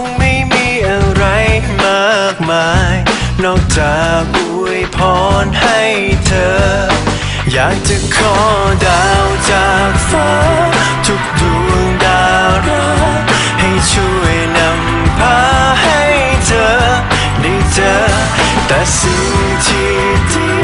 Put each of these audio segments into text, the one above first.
งไม่มีอะไรมากมาย นอกจากอวยพรให้เธอ อยากจะขอดาวจากฟ้า ทุกดวงดาราให้ช่วยนำพาให้เธอ ได้เจอแต่สิ่งที่ดี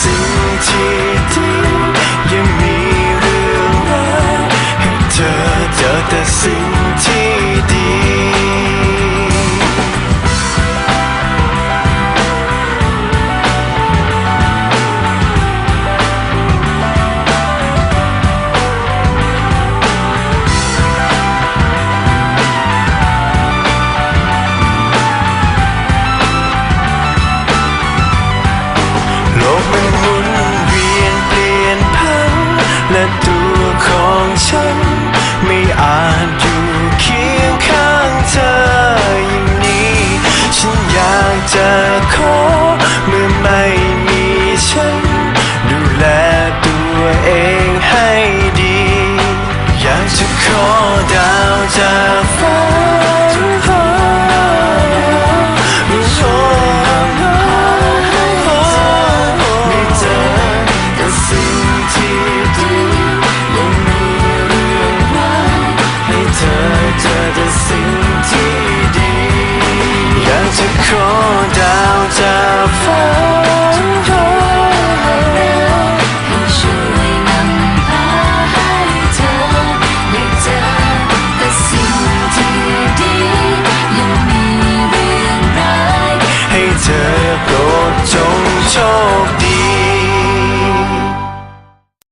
สิ่งที่ดี 망쳐